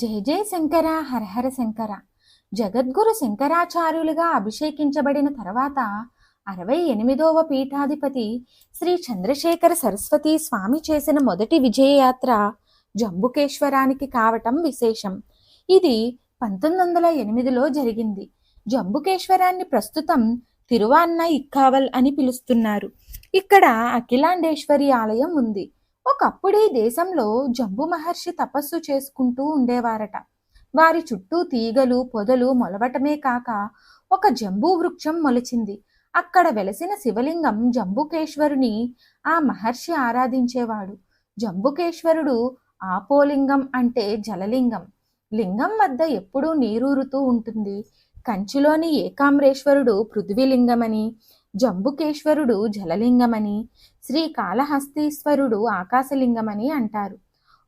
జయ జయ శంకర హరహర శంకర. జగద్గురు శంకరాచార్యులుగా అభిషేకించబడిన తర్వాత అరవై ఎనిమిదవ పీఠాధిపతి శ్రీ చంద్రశేఖర సరస్వతి స్వామి చేసిన మొదటి విజయయాత్ర జంబుకేశ్వరానికి కావటం విశేషం. ఇది పంతొమ్మిది వందల ఎనిమిదిలో జరిగింది. జంబుకేశ్వరాన్ని ప్రస్తుతం తిరువాన్న ఇక్కావల్ అని పిలుస్తున్నారు. ఇక్కడ అఖిలాండేశ్వరి ఆలయం ఉంది. ఒకప్పుడు ఈ దేశంలో జంబు మహర్షి తపస్సు చేసుకుంటూ ఉండేవారట. వారి చుట్టూ తీగలు పొదలు మొలవటమే కాక ఒక జంబూ వృక్షం మొలిచింది. అక్కడ వెలసిన శివలింగం జంబుకేశ్వరుని ఆ మహర్షి ఆరాధించేవాడు. జంబుకేశ్వరుడు ఆపోలింగం అంటే జలలింగం. లింగం వద్ద ఎప్పుడూ నీరూరుతూ ఉంటుంది. కంచిలోని ఏకామ్రేశ్వరుడు పృథ్వీలింగమని జంబుకేశ్వరుడు జలలింగమని శ్రీకాళహస్తీశ్వరుడు ఆకాశలింగమని అంటారు.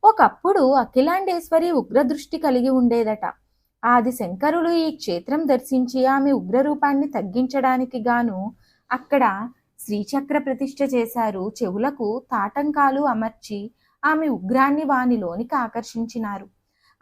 ఒకప్పుడు అఖిలాండేశ్వరి ఉగ్రదృష్టి కలిగి ఉండేదట. ఆది శంకరులు ఈ క్షేత్రం దర్శించి ఆమె ఉగ్రరూపాన్ని తగ్గించడానికి గాను అక్కడ శ్రీచక్ర ప్రతిష్ఠ చేశారు. చెవులకు తాటంకాలు అమర్చి ఆమె ఉగ్రాన్ని వానిలోనికి ఆకర్షించినారు.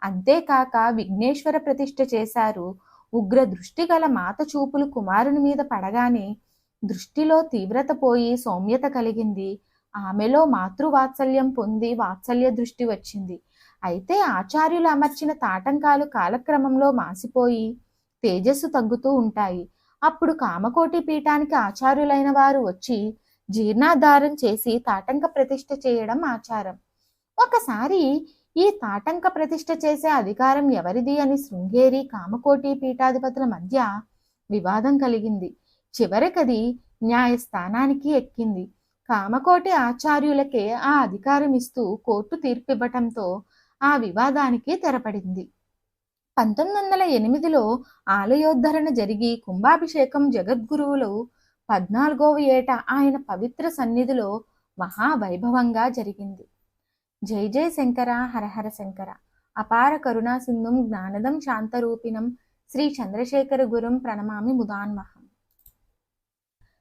అంతేకాక విఘ్నేశ్వర ప్రతిష్ఠ చేశారు. ఉగ్ర దృష్టి గల మాత చూపులు కుమారుని మీద పడగానే దృష్టిలో తీవ్రత పోయి సౌమ్యత కలిగింది. ఆమెలో మాతృవాత్సల్యం పొంది వాత్సల్య దృష్టి వచ్చింది. అయితే ఆచార్యులు అమర్చిన తాటంకాలు కాలక్రమంలో మాసిపోయి తేజస్సు తగ్గుతూ ఉంటాయి. అప్పుడు కామకోటి పీఠానికి ఆచార్యులైన వారు వచ్చి జీర్ణాధారం చేసి తాటంక ప్రతిష్ఠ చేయడం ఆచారం. ఒకసారి ఈ తాటంక ప్రతిష్ఠ చేసే అధికారం ఎవరిది అని శృంగేరి కామకోటి పీఠాధిపతుల మధ్య వివాదం కలిగింది. చివరికది న్యాయస్థానానికి ఎక్కింది. కామకోటి ఆచార్యులకే ఆ అధికారం ఇస్తూ కోర్టు తీర్పివ్వటంతో ఆ వివాదానికి తెరపడింది. పంతొమ్మిది వందల ఎనిమిదిలో ఆలయోద్ధరణ జరిగి కుంభాభిషేకం జగద్గురువులు పద్నాలుగవ ఏట ఆయన పవిత్ర సన్నిధిలో మహావైభవంగా జరిగింది. జై జై శంకర హరహర శంకర. అపార కరుణా సింధుం జ్ఞానదం శాంతరూపిణం శ్రీ చంద్రశేఖర గురం ప్రణమామి ముదాన్మహ